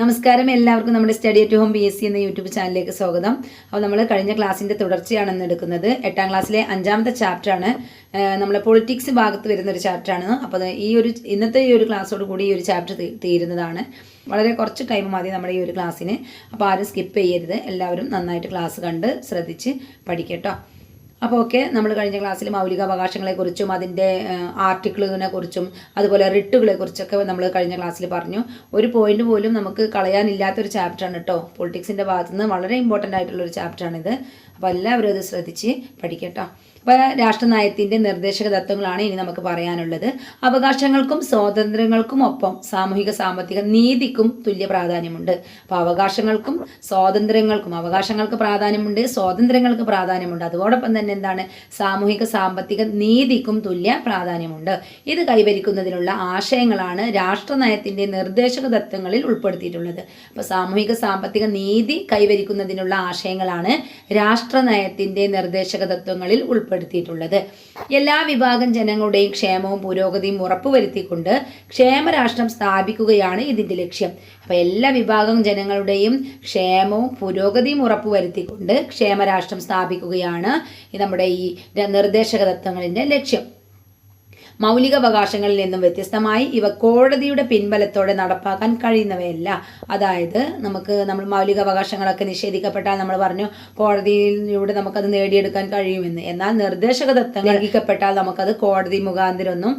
നമസ്കാരം. എല്ലാവർക്കും നമ്മുടെ study at home B S C എന്ന യൂട്യൂബ് ചാനലിലേക്ക് സ്വാഗതം. അപ്പോൾ നമ്മൾ കഴിഞ്ഞ ക്ലാസ്സിന്റെ തുടർച്ചയാണ് ഇന്ന് എടുക്കുന്നത്. എട്ടാം ക്ലാസ്സിലെ അഞ്ചാമത്തെ ചാപ്റ്ററാണ് നമ്മൾ പൊളിറ്റിക്സ് ഭാഗത്ത് വരുന്ന ഒരു ചാപ്റ്ററാണ് അപ്പോൾ ഈ ഒരു ഇന്നത്തെ ഈ ഒരു ക്ലാസ്സോട് കൂടി ഈ ഒരു ചാപ്റ്റർ തീരുന്നതാണ്. വളരെ കുറച്ച് ടൈം മതി നമ്മുടെ ഈ ഒരു ക്ലാസ്സിന്. അപ്പോൾ ആരും സ്കിപ്പ് ചെയ്യരുത്. എല്ലാവരും നന്നായിട്ട് ക്ലാസ് കണ്ട് ശ്രദ്ധിച്ച് പഠിക്കട്ടോ. അപ്പോൾ ഓക്കെ നമ്മൾ കഴിഞ്ഞ ക്ലാസ്സിൽ മൗലികാവകാശങ്ങളെക്കുറിച്ചും അതിന്റെ ആർട്ടിക്കിളിനെ കുറിച്ചും അതുപോലെ റിട്ടുകളെക്കുറിച്ചൊക്കെ നമ്മൾ കഴിഞ്ഞ ക്ലാസ്സിൽ പറഞ്ഞു. ഒരു പോയിന്റ് പോലും നമുക്ക് കളയാനില്ലാത്തൊരു ചാപ്റ്ററാണ് കേട്ടോ പൊളിറ്റിക്സിന്റെ ഭാഗത്തുനിന്ന് വളരെ ഇമ്പോർട്ടന്റ് ആയിട്ടുള്ളൊരു ചാപ്റ്ററാണിത്. അപ്പോൾ എല്ലാവരും അത് ശ്രദ്ധിച്ച് പഠിക്കട്ടോ. അപ്പോൾ രാഷ്ട്രനയത്തിന്റെ നിർദ്ദേശക തത്വങ്ങളാണ് ഇനി നമുക്ക് പറയാനുള്ളത്. അവകാശങ്ങൾക്കും സ്വാതന്ത്ര്യങ്ങൾക്കും ഒപ്പം സാമൂഹിക സാമ്പത്തിക നീതിക്കും തുല്യ പ്രാധാന്യമുണ്ട്. അപ്പോൾ അവകാശങ്ങൾക്കും സ്വാതന്ത്ര്യങ്ങൾക്കും അവകാശങ്ങൾക്ക് പ്രാധാന്യമുണ്ട് സ്വാതന്ത്ര്യങ്ങൾക്ക് പ്രാധാന്യമുണ്ട്. അതോടൊപ്പം തന്നെ എന്താണ്? സാമൂഹിക സാമ്പത്തിക നീതിക്കും തുല്യ പ്രാധാന്യമുണ്ട്. ഇത് കൈവരിക്കുന്നതിനുള്ള ആശയങ്ങളാണ് രാഷ്ട്രനയത്തിന്റെ നിർദ്ദേശക തത്വങ്ങളിൽ ഉൾപ്പെടുത്തിയിട്ടുള്ളത്. അപ്പോൾ സാമൂഹിക സാമ്പത്തിക നീതി കൈവരിക്കുന്നതിനുള്ള ആശയങ്ങളാണ് രാഷ്ട്രനയത്തിന്റെ നിർദ്ദേശക തത്വങ്ങളിൽ ഉൾപ്പെടുത്തിയിട്ടുള്ളത്. എല്ലാ വിഭാഗം ജനങ്ങളുടെയും ക്ഷേമവും പുരോഗതിയും ഉറപ്പുവരുത്തിക്കൊണ്ട് ക്ഷേമരാഷ്ട്രം സ്ഥാപിക്കുകയാണ് ഇതിന്റെ ലക്ഷ്യം. അപ്പോൾ എല്ലാ വിഭാഗം ജനങ്ങളുടെയും ക്ഷേമവും പുരോഗതിയും ഉറപ്പുവരുത്തിക്കൊണ്ട് ക്ഷേമരാഷ്ട്രം സ്ഥാപിക്കുകയാണ് നമ്മുടെ ഈ നിർദ്ദേശക തത്വങ്ങളിന്റെ ലക്ഷ്യം. മൗലികാവകാശങ്ങളിൽ നിന്നും വ്യത്യസ്തമായി ഇവ കോടതിയുടെ പിൻബലത്തോടെ നടപ്പാക്കാൻ കഴിയുന്നവയല്ല. അതായത് നമുക്ക് നമ്മൾ മൗലികാവകാശങ്ങളൊക്കെ നിഷേധിക്കപ്പെട്ടാൽ നമ്മൾ പറഞ്ഞു കോടതിയിലൂടെ നമുക്കത് നേടിയെടുക്കാൻ കഴിയുമെന്ന്. എന്നാൽ നിർദ്ദേശക തത്വങ്ങൾ ലംഘിക്കപ്പെട്ടാൽ നമുക്കത് കോടതി മുഖാന്തരമൊന്നും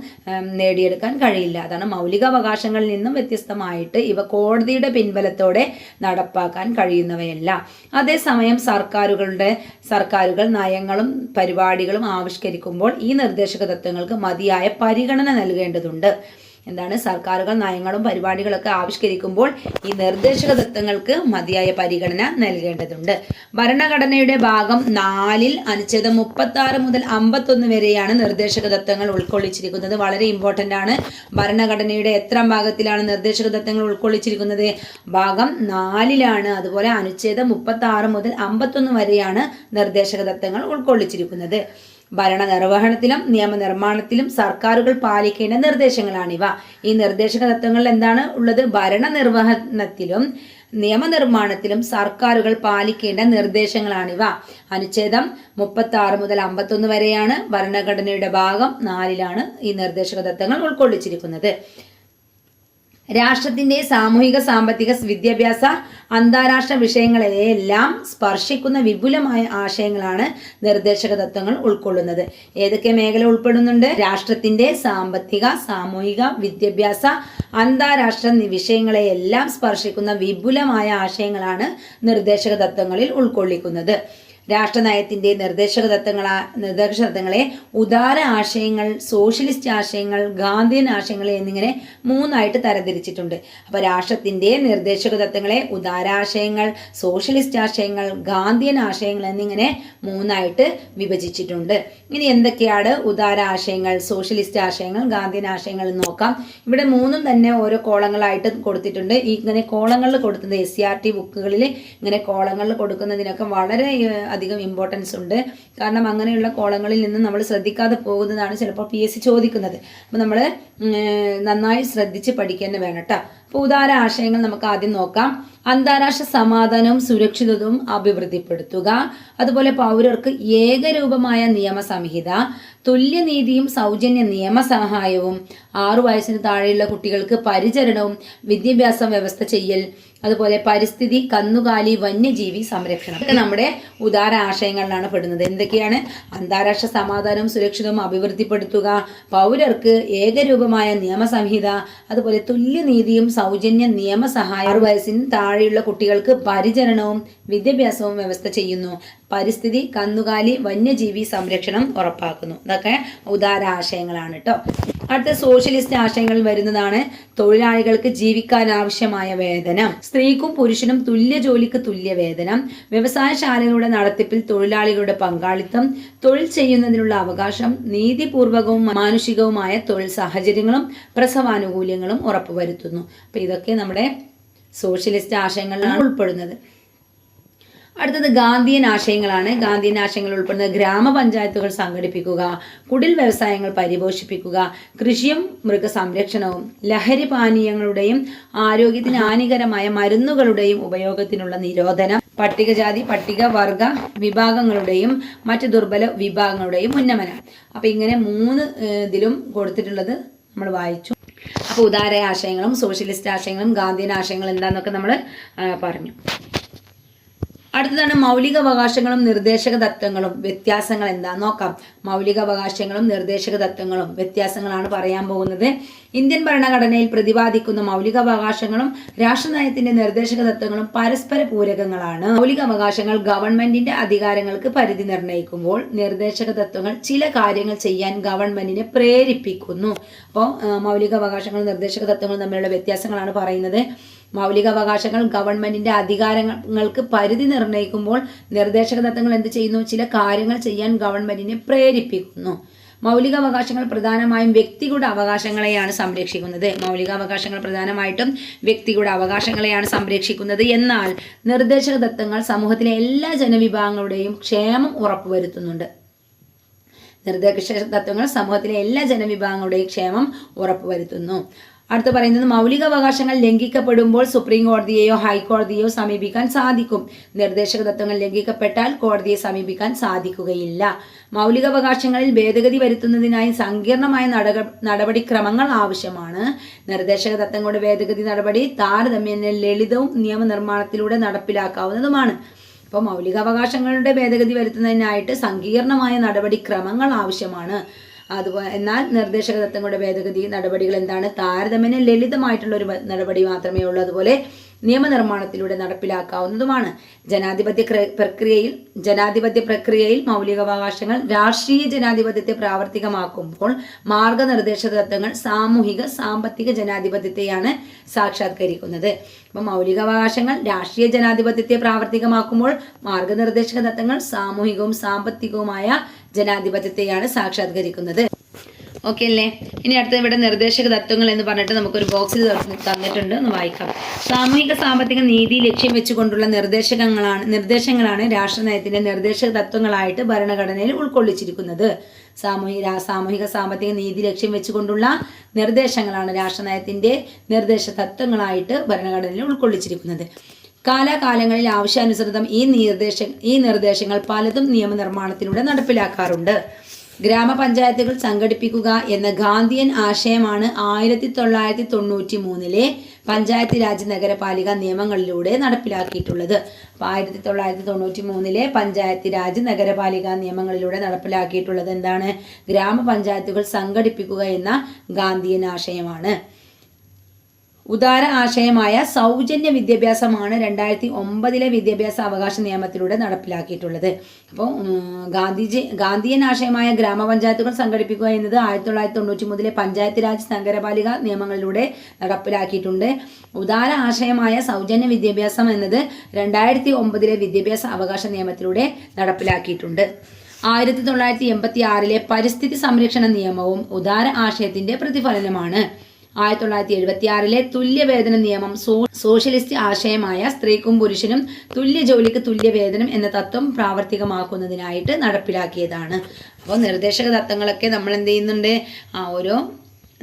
നേടിയെടുക്കാൻ കഴിയില്ല. അതാണ് മൗലികാവകാശങ്ങളിൽ നിന്നും വ്യത്യസ്തമായിട്ട് ഇവ കോടതിയുടെ പിൻബലത്തോടെ നടപ്പാക്കാൻ കഴിയുന്നവയല്ല. അതേസമയം സർക്കാരുകളുടെ സർക്കാരുകൾ നയങ്ങളും പരിപാടികളും ആവിഷ്കരിക്കുമ്പോൾ ഈ നിർദ്ദേശക തത്വങ്ങൾക്ക് മതിയായ പരിഗണന നൽകേണ്ടതുണ്ട്. എന്താണ്? സർക്കാരുകൾ നയങ്ങളും പരിപാടികളൊക്കെ ആവിഷ്കരിക്കുമ്പോൾ ഈ നിർദ്ദേശക തത്വങ്ങൾക്ക് മതിയായ പരിഗണന നൽകേണ്ടതുണ്ട്. ഭരണഘടനയുടെ ഭാഗം നാലിൽ അനുച്ഛേദം മുപ്പത്തി ആറ് മുതൽ അമ്പത്തൊന്ന് വരെയാണ് നിർദ്ദേശക തത്വങ്ങൾ ഉൾക്കൊള്ളിച്ചിരിക്കുന്നത്. വളരെ ഇമ്പോർട്ടന്റ് ആണ്. ഭരണഘടനയുടെ എത്ര ഭാഗത്തിലാണ് നിർദ്ദേശക തത്വങ്ങൾ ഉൾക്കൊള്ളിച്ചിരിക്കുന്നത്? ഭാഗം നാലിലാണ്. അതുപോലെ അനുച്ഛേദം മുപ്പത്തി ആറ് മുതൽ അമ്പത്തൊന്ന് വരെയാണ് നിർദ്ദേശക തത്വങ്ങൾ ഉൾക്കൊള്ളിച്ചിരിക്കുന്നത്. ഭരണ നിർവഹണത്തിലും നിയമനിർമ്മാണത്തിലും സർക്കാരുകൾ പാലിക്കേണ്ട നിർദ്ദേശങ്ങളാണിവ. ഈ നിർദ്ദേശക തത്വങ്ങളിൽ എന്താണ്? ഉള്ളത് ഭരണനിർവഹണത്തിലും നിയമനിർമ്മാണത്തിലും സർക്കാരുകൾ പാലിക്കേണ്ട നിർദ്ദേശങ്ങളാണിവ. അനുച്ഛേദം മുപ്പത്തി ആറ് മുതൽ അമ്പത്തൊന്ന് വരെയാണ് ഭരണഘടനയുടെ ഭാഗം നാലിലാണ് ഈ നിർദ്ദേശക തത്വങ്ങൾ ഉൾക്കൊള്ളിച്ചിരിക്കുന്നത്. രാഷ്ട്രത്തിന്റെ സാമൂഹിക സാമ്പത്തിക വിദ്യാഭ്യാസ അന്താരാഷ്ട്ര വിഷയങ്ങളെയെല്ലാം സ്പർശിക്കുന്ന വിപുലമായ ആശയങ്ങളാണ് നിർദ്ദേശക തത്വങ്ങൾ ഉൾക്കൊള്ളുന്നത്. ഏതൊക്കെ മേഖല ഉൾപ്പെടുന്നുണ്ട്? രാഷ്ട്രത്തിന്റെ സാമ്പത്തിക സാമൂഹിക വിദ്യാഭ്യാസ അന്താരാഷ്ട്ര വിഷയങ്ങളെയെല്ലാം സ്പർശിക്കുന്ന വിപുലമായ ആശയങ്ങളാണ് നിർദ്ദേശക തത്വങ്ങളിൽ ഉൾക്കൊള്ളിക്കുന്നത്. രാഷ്ട്രനയത്തിന്റെ നിർദ്ദേശക തത്വങ്ങളാ നിർദ്ദേശക തത്വങ്ങളെ ഉദാര ആശയങ്ങൾ സോഷ്യലിസ്റ്റ് ആശയങ്ങൾ ഗാന്ധിയൻ ആശയങ്ങൾ എന്നിങ്ങനെ മൂന്നായിട്ട് തരംതിരിച്ചിട്ടുണ്ട്. അപ്പോൾ രാഷ്ട്രത്തിന്റെ നിർദ്ദേശക തത്വങ്ങളെ ഉദാരാശയങ്ങൾ സോഷ്യലിസ്റ്റ് ആശയങ്ങൾ ഗാന്ധിയൻ ആശയങ്ങൾ എന്നിങ്ങനെ മൂന്നായിട്ട് വിഭജിച്ചിട്ടുണ്ട്. ഇനി എന്തൊക്കെയാണ് ഉദാര ആശയങ്ങൾ സോഷ്യലിസ്റ്റ് ആശയങ്ങൾ ഗാന്ധിയൻ ആശയങ്ങൾ നോക്കാം. ഇവിടെ മൂന്നും തന്നെ ഓരോ കോളങ്ങളായിട്ട് കൊടുത്തിട്ടുണ്ട്. ഇങ്ങനെ കോളങ്ങളിൽ കൊടുത്തത് എസ് സി ആർ ടി ബുക്കുകളിൽ ഇങ്ങനെ കോളങ്ങളിൽ കൊടുക്കുന്നതിനൊക്കെ വളരെ അധികം ഇമ്പോർട്ടൻസ് ഉണ്ട്. കാരണം അങ്ങനെയുള്ള കോളങ്ങളിൽ നിന്ന് നമ്മൾ ശ്രദ്ധിക്കാതെ പോകുന്നതാണ് ചിലപ്പോൾ പി എസ് സി ചോദിക്കുന്നത്. അപ്പോൾ നമ്മൾ നന്നായി ശ്രദ്ധിച്ച് പഠിക്കേണ്ടി വേണം കേട്ടോ. അപ്പോൾ ഉദാര ആശയങ്ങൾ നമുക്ക് ആദ്യം നോക്കാം. അന്താരാഷ്ട്ര സമാധാനവും സുരക്ഷിതവും അഭിവൃദ്ധിപ്പെടുത്തുക. അതുപോലെ പൗരർക്ക് ഏകരൂപമായ നിയമസംഹിത തുല്യനീതിയും സൗജന്യ നിയമസഹായവും ആറു വയസ്സിന് താഴെയുള്ള കുട്ടികൾക്ക് പരിചരണവും വിദ്യാഭ്യാസ വ്യവസ്ഥ ചെയ്യൽ അതുപോലെ പരിസ്ഥിതി കന്നുകാലി വന്യജീവി സംരക്ഷണം. ഇതൊക്കെ നമ്മുടെ ഉദാര ആശയങ്ങളിലാണ് പെടുന്നത്. എന്തൊക്കെയാണ്? അന്താരാഷ്ട്ര സമാധാനവും സുരക്ഷിതവും അഭിവൃദ്ധിപ്പെടുത്തുക പൗരർക്ക് ഏകരൂപമായ നിയമസംഹിത അതുപോലെ തുല്യനീതിയും സൗജന്യ നിയമസഹായ ആറു വയസ്സിന് താഴെയുള്ള കുട്ടികൾക്ക് പരിചരണവും വിദ്യാഭ്യാസവും വ്യവസ്ഥ ചെയ്യുന്നു. പരിസ്ഥിതി കന്നുകാലി വന്യജീവി സംരക്ഷണം ഉറപ്പാക്കുന്നു. ഇതൊക്കെ ഉദാര ആശയങ്ങളാണ് കേട്ടോ അടുത്ത സോഷ്യലിസ്റ്റ് ആശയങ്ങൾ വരുന്നതാണ് തൊഴിലാളികൾക്ക് ജീവിക്കാൻ ആവശ്യമായ വേതനം സ്ത്രീക്കും പുരുഷനും തുല്യ ജോലിക്ക് തുല്യ വേതനം വ്യവസായശാലകളുടെ നടത്തിപ്പിൽ തൊഴിലാളികളുടെ പങ്കാളിത്തം തൊഴിൽ ചെയ്യുന്നതിനുള്ള അവകാശം നീതിപൂർവകവും മാനുഷികവുമായ തൊഴിൽ സാഹചര്യങ്ങളും പ്രസവാനുകൂല്യങ്ങളും ഉറപ്പുവരുത്തുന്നു. അപ്പൊ ഇതൊക്കെ നമ്മുടെ സോഷ്യലിസ്റ്റ് ആശയങ്ങളിലാണ് ഉൾപ്പെടുന്നത്. അടുത്തത് ഗാന്ധിയൻ ആശയങ്ങളാണ്. ഗാന്ധിയൻ ആശയങ്ങൾ ഉൾപ്പെടുന്ന ഗ്രാമപഞ്ചായത്തുകൾ സംഘടിപ്പിക്കുക കുടിൽ വ്യവസായങ്ങൾ പരിപോഷിപ്പിക്കുക കൃഷിയും മൃഗസംരക്ഷണവും ലഹരി പാനീയങ്ങളുടെയും ആരോഗ്യത്തിന് ഹാനികരമായ മരുന്നുകളുടെയും ഉപയോഗത്തിനുള്ള നിരോധനം പട്ടികജാതി പട്ടികവർഗ വിഭാഗങ്ങളുടെയും മറ്റ് ദുർബല വിഭാഗങ്ങളുടെയും ഉന്നമനം. അപ്പം ഇങ്ങനെ മൂന്ന് ഇതിലും കൊടുത്തിട്ടുള്ളത് നമ്മൾ വായിച്ചു. അപ്പോൾ ഉദാര ആശയങ്ങളും സോഷ്യലിസ്റ്റ് ആശയങ്ങളും ഗാന്ധിയൻ ആശയങ്ങളും എന്താണെന്നൊക്കെ നമ്മൾ പറഞ്ഞു. അടുത്തതാണ് മൗലിക അവകാശങ്ങളും നിർദ്ദേശക തത്വങ്ങളും. വ്യത്യാസങ്ങൾ എന്താ? നോക്കാം. മൗലിക അവകാശങ്ങളും നിർദ്ദേശക തത്വങ്ങളും വ്യത്യാസങ്ങളാണ് പറയാൻ പോകുന്നത്. ഇന്ത്യൻ ഭരണഘടനയിൽ പ്രതിപാദിക്കുന്ന മൗലിക അവകാശങ്ങളും രാഷ്ട്രനയത്തിന്റെ നിർദ്ദേശക തത്വങ്ങളും പരസ്പര പൂരകങ്ങളാണ്. മൗലിക അവകാശങ്ങൾ ഗവൺമെന്റിന്റെ അധികാരങ്ങൾക്ക് പരിധി നിർണയിക്കുമ്പോൾ നിർദ്ദേശക തത്വങ്ങൾ ചില കാര്യങ്ങൾ ചെയ്യാൻ ഗവൺമെന്റിനെ പ്രേരിപ്പിക്കുന്നു. അപ്പോൾ മൗലിക അവകാശങ്ങളും നിർദ്ദേശക തത്വങ്ങളും തമ്മിലുള്ള വ്യത്യാസങ്ങളാണ് പറയുന്നത്. മൗലികാവകാശങ്ങൾ ഗവൺമെന്റിന്റെ അധികാരങ്ങൾക്ക് പരിധി നിർണയിക്കുമ്പോൾ നിർദ്ദേശക തത്വങ്ങൾ എന്ത് ചെയ്യുന്നു? ചില കാര്യങ്ങൾ ചെയ്യാൻ ഗവൺമെന്റിനെ പ്രേരിപ്പിക്കുന്നു. മൗലികാവകാശങ്ങൾ പ്രധാനമായും വ്യക്തികളുടെ അവകാശങ്ങളെയാണ് സംരക്ഷിക്കുന്നത്. മൗലികാവകാശങ്ങൾ പ്രധാനമായിട്ടും വ്യക്തികളുടെ അവകാശങ്ങളെയാണ് സംരക്ഷിക്കുന്നത്. എന്നാൽ നിർദ്ദേശക തത്വങ്ങൾ സമൂഹത്തിലെ എല്ലാ ജനവിഭാഗങ്ങളുടെയും ക്ഷേമം ഉറപ്പുവരുത്തുന്നുണ്ട്. നിർദ്ദേശ തത്വങ്ങൾ സമൂഹത്തിലെ എല്ലാ ജനവിഭാഗങ്ങളുടെയും ക്ഷേമം ഉറപ്പുവരുത്തുന്നു. അടുത്ത് പറയുന്നത് മൗലികാവകാശങ്ങൾ ലംഘിക്കപ്പെടുമ്പോൾ സുപ്രീം കോടതിയെയോ ഹൈക്കോടതിയെയോ സമീപിക്കാൻ സാധിക്കും. നിർദ്ദേശക തത്വങ്ങൾ ലംഘിക്കപ്പെട്ടാൽ കോടതിയെ സമീപിക്കാൻ സാധിക്കുകയില്ല. മൗലികാവകാശങ്ങളിൽ ഭേദഗതി വരുത്തുന്നതിനായി സങ്കീർണമായ നടക നടപടിക്രമങ്ങൾ ആവശ്യമാണ്. നിർദ്ദേശക തത്വങ്ങളുടെ ഭേദഗതി നടപടി താരതമ്യേന ലളിതവും നിയമനിർമ്മാണത്തിലൂടെ നടപ്പിലാക്കാവുന്നതുമാണ്. അപ്പോൾ മൗലികാവകാശങ്ങളുടെ ഭേദഗതി വരുത്തുന്നതിനായിട്ട് സങ്കീർണമായ നടപടിക്രമങ്ങൾ ആവശ്യമാണ്. അതുപോലെ എന്നാൽ നിർദ്ദേശക തത്വങ്ങളുടെ ഭേദഗതി നടപടികൾ എന്താണ്? താരതമ്യേന ലളിതമായിട്ടുള്ള ഒരു നടപടി മാത്രമേ ഉള്ളൂ. അതുപോലെ നിയമനിർമ്മാണത്തിലൂടെ നടപ്പിലാക്കാവുന്നതുമാണ്. ജനാധിപത്യ പ്രക്രിയയിൽ ജനാധിപത്യ പ്രക്രിയയിൽ മൗലികാവകാശങ്ങൾ രാഷ്ട്രീയ ജനാധിപത്യത്തെ പ്രാവർത്തികമാക്കുമ്പോൾ മാർഗനിർദ്ദേശ തത്വങ്ങൾ സാമൂഹിക സാമ്പത്തിക ജനാധിപത്യത്തെയാണ് സാക്ഷാത്കരിക്കുന്നത്. അപ്പം മൗലികാവകാശങ്ങൾ രാഷ്ട്രീയ ജനാധിപത്യത്തെ പ്രാവർത്തികമാക്കുമ്പോൾ മാർഗനിർദ്ദേശക തത്വങ്ങൾ സാമൂഹികവും സാമ്പത്തികവുമായ ജനാധിപത്യത്തെയാണ് സാക്ഷാത്കരിക്കുന്നത്. ഓക്കെ അല്ലേ? ഇനി അടുത്ത ഇവിടെ നിർദ്ദേശക തത്വങ്ങൾ എന്ന് പറഞ്ഞിട്ട് നമുക്കൊരു ബോക്സിൽ തന്നിട്ടുണ്ട്. ഒന്ന് വായിക്കാം. സാമൂഹിക സാമ്പത്തിക നീതി ലക്ഷ്യം വെച്ചുകൊണ്ടുള്ള നിർദ്ദേശകങ്ങളാണ് നിർദ്ദേശങ്ങളാണ് രാഷ്ട്രനയത്തിന്റെ നിർദ്ദേശക തത്വങ്ങളായിട്ട് ഭരണഘടനയിൽ ഉൾക്കൊള്ളിച്ചിരിക്കുന്നത്. സാമൂഹിക സാമൂഹിക സാമ്പത്തിക നീതി ലക്ഷ്യം വെച്ചുകൊണ്ടുള്ള നിർദ്ദേശങ്ങളാണ് രാഷ്ട്രനയത്തിന്റെ നിർദ്ദേശ തത്വങ്ങളായിട്ട് ഭരണഘടനയിൽ ഉൾക്കൊള്ളിച്ചിരിക്കുന്നത്. കാലാകാലങ്ങളിൽ ആവശ്യാനുസൃതം ഈ നിർദ്ദേശ ഈ നിർദ്ദേശങ്ങൾ പലതും നിയമനിർമ്മാണത്തിലൂടെ നടപ്പിലാക്കാറുണ്ട്. ഗ്രാമപഞ്ചായത്തുകൾ സംഘടിപ്പിക്കുക എന്ന ഗാന്ധിയൻ ആശയമാണ് ആയിരത്തി തൊള്ളായിരത്തി തൊണ്ണൂറ്റി മൂന്നിലെ പഞ്ചായത്ത് രാജ് നഗരപാലിക നിയമങ്ങളിലൂടെ നടപ്പിലാക്കിയിട്ടുള്ളത്. അപ്പോൾ ആയിരത്തി തൊള്ളായിരത്തി തൊണ്ണൂറ്റി മൂന്നിലെ പഞ്ചായത്ത് രാജ് നഗരപാലിക നിയമങ്ങളിലൂടെ നടപ്പിലാക്കിയിട്ടുള്ളത് എന്താണ്? ഗ്രാമപഞ്ചായത്തുകൾ സംഘടിപ്പിക്കുക എന്ന ഗാന്ധിയൻ ആശയമാണ്. ഉദാര ആശയമായ സൗജന്യ വിദ്യാഭ്യാസമാണ് രണ്ടായിരത്തി ഒമ്പതിലെ വിദ്യാഭ്യാസ അവകാശ നിയമത്തിലൂടെ നടപ്പിലാക്കിയിട്ടുള്ളത്. അപ്പോൾ ഗാന്ധിജി ഗാന്ധിയൻ ആശയമായ ഗ്രാമപഞ്ചായത്തുകൾ സംഘടിപ്പിക്കുക എന്നത് ആയിരത്തി തൊള്ളായിരത്തി തൊണ്ണൂറ്റി പഞ്ചായത്ത് രാജ് നഗരപാലിക നിയമങ്ങളിലൂടെ നടപ്പിലാക്കിയിട്ടുണ്ട്. ഉദാര ആശയമായ സൗജന്യ വിദ്യാഭ്യാസം എന്നത് രണ്ടായിരത്തി ഒമ്പതിലെ വിദ്യാഭ്യാസ അവകാശ നിയമത്തിലൂടെ നടപ്പിലാക്കിയിട്ടുണ്ട്. ആയിരത്തി തൊള്ളായിരത്തി പരിസ്ഥിതി സംരക്ഷണ നിയമവും ഉദാര ആശയത്തിന്റെ പ്രതിഫലനമാണ്. ആയിരത്തി തൊള്ളായിരത്തി എഴുപത്തി ആറിലെ തുല്യവേതന നിയമം സോഷ്യലിസ്റ്റ് ആശയമായ സ്ത്രീക്കും പുരുഷനും തുല്യ ജോലിക്ക് തുല്യവേതനം എന്ന തത്വം പ്രാവർത്തികമാക്കുന്നതിനായിട്ട് നടപ്പിലാക്കിയതാണ്. അപ്പോൾ നിർദ്ദേശക തത്വങ്ങളൊക്കെ നമ്മൾ എന്ത് ചെയ്യുന്നുണ്ട്? ആ ഓരോ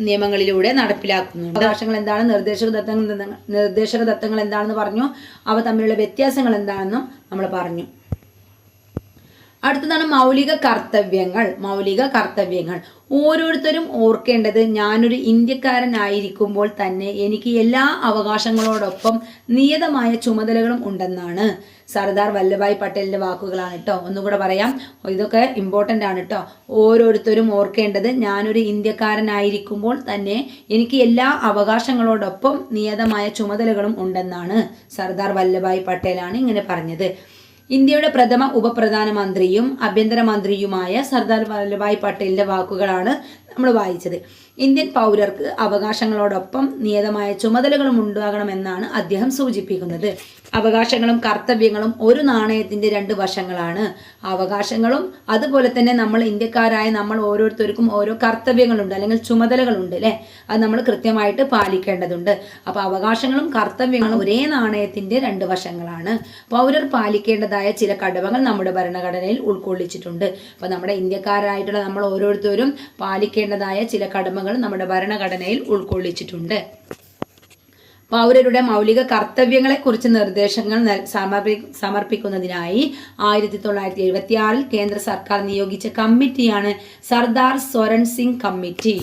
നിയമങ്ങളിലൂടെ നടപ്പിലാക്കുന്നു അവകാശങ്ങൾ എന്താണ്? നിർദ്ദേശക തത്വങ്ങൾ നിർദ്ദേശക തത്വങ്ങൾ എന്താണെന്ന് പറഞ്ഞു. അവ തമ്മിലുള്ള വ്യത്യാസങ്ങൾ എന്താണെന്നും നമ്മൾ പറഞ്ഞു. അടുത്തതാണ് മൗലിക കർത്തവ്യങ്ങൾ മൗലിക കർത്തവ്യങ്ങൾ. ഓരോരുത്തരും ഓർക്കേണ്ടത് ഞാനൊരു ഇന്ത്യക്കാരനായിരിക്കുമ്പോൾ തന്നെ എനിക്ക് എല്ലാ അവകാശങ്ങളോടൊപ്പം നിയതമായ ചുമതലകളും ഉണ്ടെന്നാണ്. സർദാർ വല്ലഭായ് പട്ടേലിന്റെ വാക്കുകളാണ് കേട്ടോ ഒന്നുകൂടെ പറയാം. ഇതൊക്കെ ഇമ്പോർട്ടന്റ് ആണ് കേട്ടോ ഓരോരുത്തരും ഓർക്കേണ്ടത് ഞാനൊരു ഇന്ത്യക്കാരനായിരിക്കുമ്പോൾ തന്നെ എനിക്ക് എല്ലാ അവകാശങ്ങളോടൊപ്പം നിയതമായ ചുമതലകളും ഉണ്ടെന്നാണ് സർദാർ വല്ലഭായ് പട്ടേലാണ് ഇങ്ങനെ പറഞ്ഞത്. ഇന്ത്യയുടെ പ്രഥമ ഉപപ്രധാനമന്ത്രിയും ആഭ്യന്തരമന്ത്രിയുമായ സർദാർ വല്ലഭായ് പട്ടേലിന്റെ വാക്കുകളാണ് നമ്മൾ വായിച്ചത്. ഇന്ത്യൻ പൗരർക്ക് അവകാശങ്ങളോടൊപ്പം നിയതമായ ചുമതലകളും ഉണ്ടാകണമെന്നാണ് അദ്ദേഹം സൂചിപ്പിക്കുന്നത്. അവകാശങ്ങളും കർത്തവ്യങ്ങളും ഒരു നാണയത്തിന്റെ രണ്ട് വശങ്ങളാണ്. അവകാശങ്ങളും അതുപോലെ തന്നെ നമ്മൾ ഇന്ത്യക്കാരായ നമ്മൾ ഓരോരുത്തർക്കും ഓരോ കർത്തവ്യങ്ങളുണ്ട് അല്ലെങ്കിൽ ചുമതലകളുണ്ട് അല്ലേ? അത് നമ്മൾ കൃത്യമായിട്ട് പാലിക്കേണ്ടതുണ്ട്. അപ്പോൾ അവകാശങ്ങളും കർത്തവ്യങ്ങളും ഒരേ നാണയത്തിന്റെ രണ്ട് വശങ്ങളാണ്. പൗരർ പാലിക്കേണ്ടതായ ചില കടമകൾ നമ്മുടെ ഭരണഘടനയിൽ ഉൾക്കൊള്ളിച്ചിട്ടുണ്ട്. അപ്പോൾ നമ്മുടെ ഇന്ത്യക്കാരായിട്ടുള്ള നമ്മൾ ഓരോരുത്തരും പാലിക്കേണ്ടതായ ചില കടമകൾ നമ്മുടെ ഭരണഘടനയിൽ ഉൾക്കൊള്ളിച്ചിട്ടുണ്ട്. പൗരരുടെ മൗലിക കർത്തവ്യങ്ങളെക്കുറിച്ച് നിർദ്ദേശങ്ങൾ സമർപ്പി സമർപ്പിക്കുന്നതിനായി ആയിരത്തി തൊള്ളായിരത്തി എഴുപത്തി ആറിൽ കേന്ദ്ര സർക്കാർ നിയോഗിച്ച കമ്മിറ്റിയാണ് സർദാർ സ്വരൺ സിംഗ് കമ്മിറ്റി.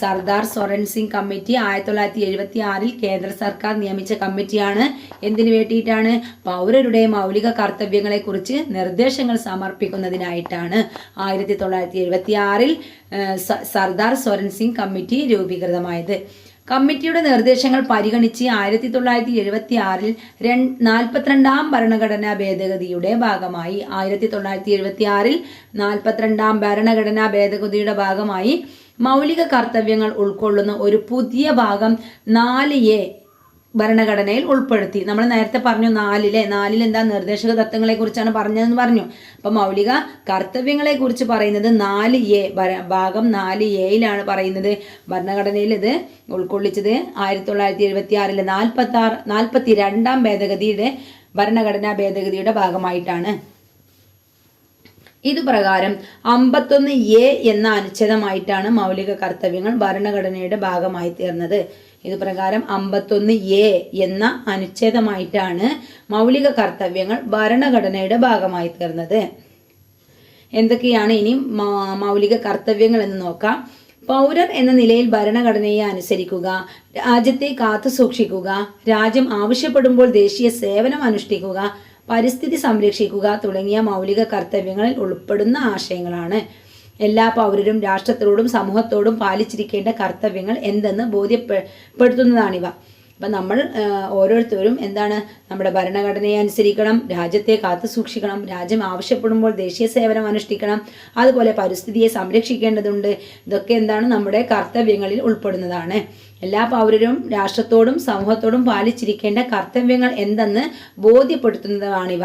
സർദാർ സ്വരൺ സിംഗ് കമ്മിറ്റി ആയിരത്തി തൊള്ളായിരത്തി എഴുപത്തി ആറിൽ കേന്ദ്ര സർക്കാർ നിയമിച്ച കമ്മിറ്റിയാണ്. എന്തിനു വേണ്ടിയിട്ടാണ്? പൗരരുടെ മൗലിക കർത്തവ്യങ്ങളെക്കുറിച്ച് നിർദ്ദേശങ്ങൾ സമർപ്പിക്കുന്നതിനായിട്ടാണ്. ആയിരത്തി തൊള്ളായിരത്തി എഴുപത്തി ആറിൽ സർദാർ സ്വരൺ സിംഗ് കമ്മിറ്റി രൂപീകൃതമായത്. കമ്മിറ്റിയുടെ നിർദ്ദേശങ്ങൾ പരിഗണിച്ച് ആയിരത്തി തൊള്ളായിരത്തി എഴുപത്തി ആറിൽ രണ്ട് നാൽപ്പത്തിരണ്ടാം ഭരണഘടനാ ഭേദഗതിയുടെ ഭാഗമായി ആയിരത്തി തൊള്ളായിരത്തി എഴുപത്തി ആറിൽ നാൽപ്പത്തിരണ്ടാം ഭരണഘടനാ ഭേദഗതിയുടെ ഭാഗമായി മൗലിക കർത്തവ്യങ്ങൾ ഉൾക്കൊള്ളുന്ന ഒരു പുതിയ ഭാഗം നാല് എ ഭരണഘടനയിൽ ഉൾപ്പെടുത്തി. നമ്മൾ നേരത്തെ പറഞ്ഞു നാലിലെ നാലിൽ എന്താ നിർദ്ദേശക തത്വങ്ങളെ കുറിച്ചാണ് പറഞ്ഞതെന്ന് പറഞ്ഞു. അപ്പോൾ മൗലിക കർത്തവ്യങ്ങളെ കുറിച്ച് പറയുന്നത് നാല് എ ഭാഗം നാല് എയിലാണ് പറയുന്നത്. ഭരണഘടനയിൽ ഇത് ഉൾക്കൊള്ളിച്ചത് ആയിരത്തി തൊള്ളായിരത്തി എഴുപത്തി ആറിലെ നാൽപ്പത്തി ആറ് നാൽപ്പത്തി രണ്ടാം ഭേദഗതിയുടെ ഭരണഘടനാ ഭേദഗതിയുടെ ഭാഗമായിട്ടാണ്. ഇതുപ്രകാരം അമ്പത്തൊന്ന് എ എന്ന അനുച്ഛേദമായിട്ടാണ് മൗലിക കർത്തവ്യങ്ങൾ ഭരണഘടനയുടെ ഭാഗമായി തീർന്നത്. ഇതുപ്രകാരം അമ്പത്തൊന്ന് എ എന്ന അനുച്ഛേദമായിട്ടാണ് മൗലിക കർത്തവ്യങ്ങൾ ഭരണഘടനയുടെ ഭാഗമായി തീർന്നത്. എന്തൊക്കെയാണ് ഇനി മൗലിക കർത്തവ്യങ്ങൾ എന്ന് നോക്കാം. പൗരൻ എന്ന നിലയിൽ ഭരണഘടനയെ അനുസരിക്കുക രാജ്യത്തെ കാത്തു സൂക്ഷിക്കുക രാജ്യം ആവശ്യപ്പെടുമ്പോൾ ദേശീയ സേവനം അനുഷ്ഠിക്കുക പരിസ്ഥിതി സംരക്ഷിക്കുക തുടങ്ങിയ മൗലിക കർത്തവ്യങ്ങളിൽ ഉൾപ്പെടുന്ന ആശയങ്ങളാണ്. എല്ലാ പൗരരും രാഷ്ട്രത്തോടും സമൂഹത്തോടും പാലിച്ചിരിക്കേണ്ട കർത്തവ്യങ്ങൾ എന്തെന്ന് ബോധ്യപ്പെടുത്തുന്നതാണിവ അപ്പം നമ്മൾ ഓരോരുത്തരും എന്താണ് നമ്മുടെ ഭരണഘടനയെ അനുസരിക്കണം രാജ്യത്തെ കാത്തു സൂക്ഷിക്കണം രാജ്യം ആവശ്യപ്പെടുമ്പോൾ ദേശീയ സേവനം അനുഷ്ഠിക്കണം അതുപോലെ പരിസ്ഥിതിയെ സംരക്ഷിക്കേണ്ടതുണ്ട്. ഇതൊക്കെ എന്താണ് നമ്മുടെ കർത്തവ്യങ്ങളിൽ ഉൾപ്പെടുന്നതാണ്. എല്ലാ പൗരരും രാഷ്ട്രത്തോടും സമൂഹത്തോടും പാലിച്ചിരിക്കേണ്ട കർത്തവ്യങ്ങൾ എന്തെന്ന് ബോധ്യപ്പെടുത്തുന്നതാണിവ.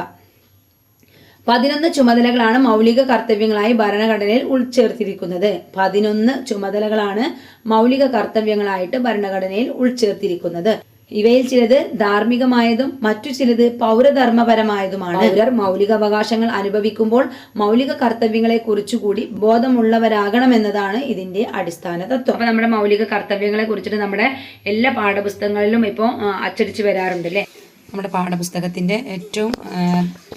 പതിനൊന്ന് ചുമതലകളാണ് മൗലിക കർത്തവ്യങ്ങളായി ഭരണഘടനയിൽ ഉൾച്ചേർത്തിരിക്കുന്നത്. പതിനൊന്ന് ചുമതലകളാണ് മൗലിക കർത്തവ്യങ്ങളായിട്ട് ഭരണഘടനയിൽ ഉൾച്ചേർത്തിരിക്കുന്നത്. ഇവയിൽ ചിലത് ധാർമ്മികമായതും മറ്റു ചിലത് പൗരധർമ്മപരമായതുമാണ്. പൗരർ മൗലിക അവകാശങ്ങൾ അനുഭവിക്കുമ്പോൾ മൗലിക കർത്തവ്യങ്ങളെ കുറിച്ചുകൂടി ബോധമുള്ളവരാകണമെന്നതാണ് ഇതിന്റെ അടിസ്ഥാന തത്വം. നമ്മുടെ മൗലിക കർത്തവ്യങ്ങളെ കുറിച്ചിട്ട് നമ്മുടെ എല്ലാ പാഠപുസ്തകങ്ങളിലും ഇപ്പോൾ അച്ചടിച്ചു വരാറുണ്ട് അല്ലേ നമ്മുടെ പാഠപുസ്തകത്തിന്റെ ഏറ്റവും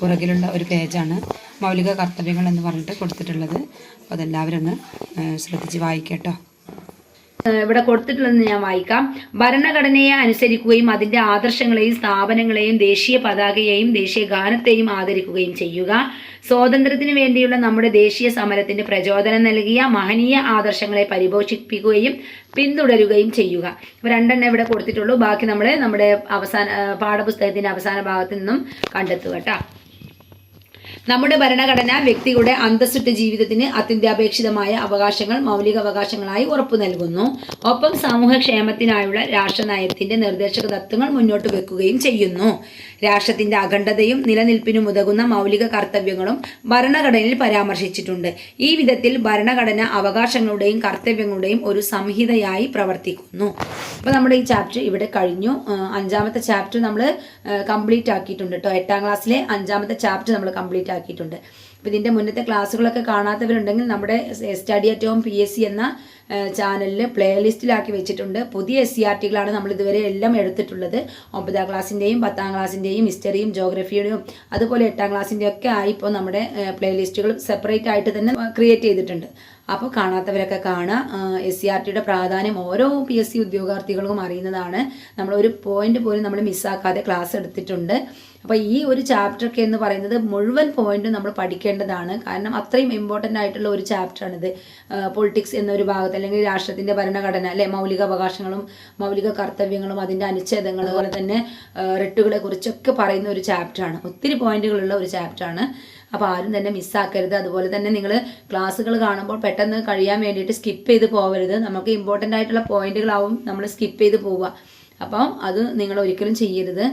പുറകിലുള്ള ഒരു പേജാണ് മൗലിക കർത്തവ്യങ്ങൾ എന്ന് പറഞ്ഞിട്ട് കൊടുത്തിട്ടുള്ളത്. അപ്പോൾ അതെല്ലാവരും ഒന്ന് ശ്രദ്ധിച്ച് വായിക്കട്ടോ. ഇവിടെ കൊടുത്തിട്ടുള്ളത് ഞാൻ വായിക്കാം. ഭരണഘടനയെ അനുസരിക്കുകയും അതിന്റെ ആദർശങ്ങളെയും സ്ഥാപനങ്ങളെയും ദേശീയ പതാകയെയും ദേശീയ ഗാനത്തെയും ആദരിക്കുകയും ചെയ്യുക. സ്വാതന്ത്ര്യത്തിന് വേണ്ടിയുള്ള നമ്മുടെ ദേശീയ സമരത്തിന് പ്രചോദനം നൽകിയ മഹനീയ ആദർശങ്ങളെ പരിപോഷിപ്പിക്കുകയും പിന്തുടരുകയും ചെയ്യുക. അപ്പോൾ രണ്ടെണ്ണം ഇവിടെ കൊടുത്തിട്ടുള്ളൂ. ബാക്കി നമ്മൾ നമ്മുടെ അവസാന പാഠപുസ്തകത്തിന്റെ അവസാന ഭാഗത്തു നിന്നും കണ്ടെത്തുക കേട്ടോ. നമ്മുടെ ഭരണഘടന വ്യക്തിയുടെ അന്തസ്സുറ്റ ജീവിതത്തിന് അത്യന്താപേക്ഷിതമായ അവകാശങ്ങൾ മൗലിക അവകാശങ്ങളായി ഉറപ്പു നൽകുന്നു. ഒപ്പം സാമൂഹ്യക്ഷേമത്തിനായുള്ള രാഷ്ട്രനയത്തിന്റെ നിർദ്ദേശക തത്വങ്ങൾ മുന്നോട്ട് വെക്കുകയും ചെയ്യുന്നു. രാഷ്ട്രത്തിന്റെ അഖണ്ഡതയും നിലനിൽപ്പിനും ഉതകുന്ന മൗലിക കർത്തവ്യങ്ങളും ഭരണഘടനയിൽ പരാമർശിച്ചിട്ടുണ്ട്. ഈ വിധത്തിൽ ഭരണഘടന അവകാശങ്ങളുടെയും കർത്തവ്യങ്ങളുടെയും ഒരു സംഹിതയായി പ്രവർത്തിക്കുന്നു. അപ്പോൾ നമ്മുടെ ഈ ചാപ്റ്റർ ഇവിടെ കഴിഞ്ഞു. അഞ്ചാമത്തെ ചാപ്റ്റർ നമ്മൾ കംപ്ലീറ്റ് ആക്കിയിട്ടുണ്ട് കേട്ടോ എട്ടാം ക്ലാസ്സിലെ അഞ്ചാമത്തെ ചാപ്റ്റർ നമ്മൾ കംപ്ലീറ്റ് ആക്കിയിട്ടുണ്ട്. അപ്പോൾ ഇതിന്റെ മുന്നത്തെ ക്ലാസ്സുകളൊക്കെ കാണാത്തവരുണ്ടെങ്കിൽ നമ്മുടെ study at home P S C എന്ന ചാനലിൽ പ്ലേലിസ്റ്റിലാക്കി വെച്ചിട്ടുണ്ട്. പുതിയ എസ് സി ആർ ടികളാണ് നമ്മൾ ഇതുവരെ എല്ലാം എടുത്തിട്ടുള്ളത്. ഒമ്പതാം ക്ലാസ്സിന്റെയും പത്താം ക്ലാസ്സിന്റെയും ഹിസ്റ്ററിയും ജോഗ്രഫിയുടെയും അതുപോലെ എട്ടാം ക്ലാസ്സിന്റെയും ഒക്കെ ആയി ഇപ്പോൾ നമ്മുടെ പ്ലേലിസ്റ്റുകൾ സെപ്പറേറ്റ് ആയിട്ട് തന്നെ ക്രിയേറ്റ് ചെയ്തിട്ടുണ്ട്. അപ്പോൾ കാണാത്തവരൊക്കെ കാണുക. എസ് സി ആർ ടിയുടെ പ്രാധാന്യം ഓരോ പി എസ് സി ഉദ്യോഗാർത്ഥികൾക്കും അറിയുന്നതാണ്. നമ്മൾ ഒരു പോയിന്റ് പോലും നമ്മൾ മിസ്സാക്കാതെ ക്ലാസ് എടുത്തിട്ടുണ്ട്. അപ്പോൾ ഈ ഒരു ചാപ്റ്ററൊക്കെ എന്ന് പറയുന്നത് മുഴുവൻ പോയിന്റും നമ്മൾ പഠിക്കേണ്ടതാണ്. കാരണം അത്രയും ഇമ്പോർട്ടന്റ് ആയിട്ടുള്ള ഒരു ചാപ്റ്ററാണിത് പൊളിറ്റിക്സ് എന്നൊരു ഭാഗത്ത് അല്ലെങ്കിൽ രാഷ്ട്രത്തിന്റെ ഭരണഘടന അല്ലെ? മൗലിക അവകാശങ്ങളും മൗലിക കർത്തവ്യങ്ങളും അതിന്റെ അനുച്ഛേദങ്ങൾ അതുപോലെ തന്നെ റിട്ടുകളെ കുറിച്ചൊക്കെ പറയുന്ന ഒരു ചാപ്റ്ററാണ് ഒത്തിരി പോയിന്റുകളുള്ള ഒരു ചാപ്റ്ററാണ് അപ്പോൾ ആരും തന്നെ മിസ്സാക്കരുത് അതുപോലെ തന്നെ നിങ്ങൾ ക്ലാസ്സുകൾ കാണുമ്പോൾ പെട്ടെന്ന് കഴിയാൻ വേണ്ടിയിട്ട് സ്കിപ്പ് ചെയ്ത് പോകരുത് നമുക്ക് ഇമ്പോർട്ടന്റ് ആയിട്ടുള്ള പോയിന്റുകളാവും നമ്മൾ സ്കിപ്പ് ചെയ്ത് പോവുക. അപ്പം അത് നിങ്ങൾ ഒരിക്കലും ചെയ്യരുത്.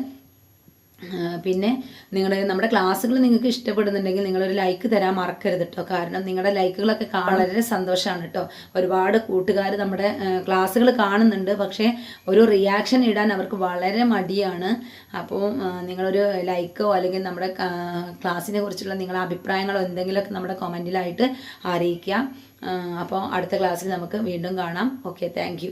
പിന്നെ നിങ്ങൾ നമ്മുടെ ക്ലാസ്സുകൾ നിങ്ങൾക്ക് ഇഷ്ടപ്പെടുന്നുണ്ടെങ്കിൽ നിങ്ങളൊരു ലൈക്ക് തരാൻ മറക്കരുത് കേട്ടോ കാരണം നിങ്ങളുടെ ലൈക്കുകളൊക്കെ വളരെ സന്തോഷമാണ് കേട്ടോ ഒരുപാട് കൂട്ടുകാർ നമ്മുടെ ക്ലാസ്സുകൾ കാണുന്നുണ്ട്. പക്ഷേ ഒരു റിയാക്ഷൻ ഇടാൻ അവർക്ക് വളരെ മടിയാണ്. അപ്പോൾ നിങ്ങളൊരു ലൈക്കോ അല്ലെങ്കിൽ നമ്മുടെ ക്ലാസ്സിനെ കുറിച്ചുള്ള നിങ്ങളുടെ അഭിപ്രായങ്ങളോ എന്തെങ്കിലുമൊക്കെ നമ്മുടെ കമന്റിലായിട്ട് അറിയിക്കുക അപ്പോൾ അടുത്ത ക്ലാസ്സിൽ നമുക്ക് വീണ്ടും കാണാം. Okay thank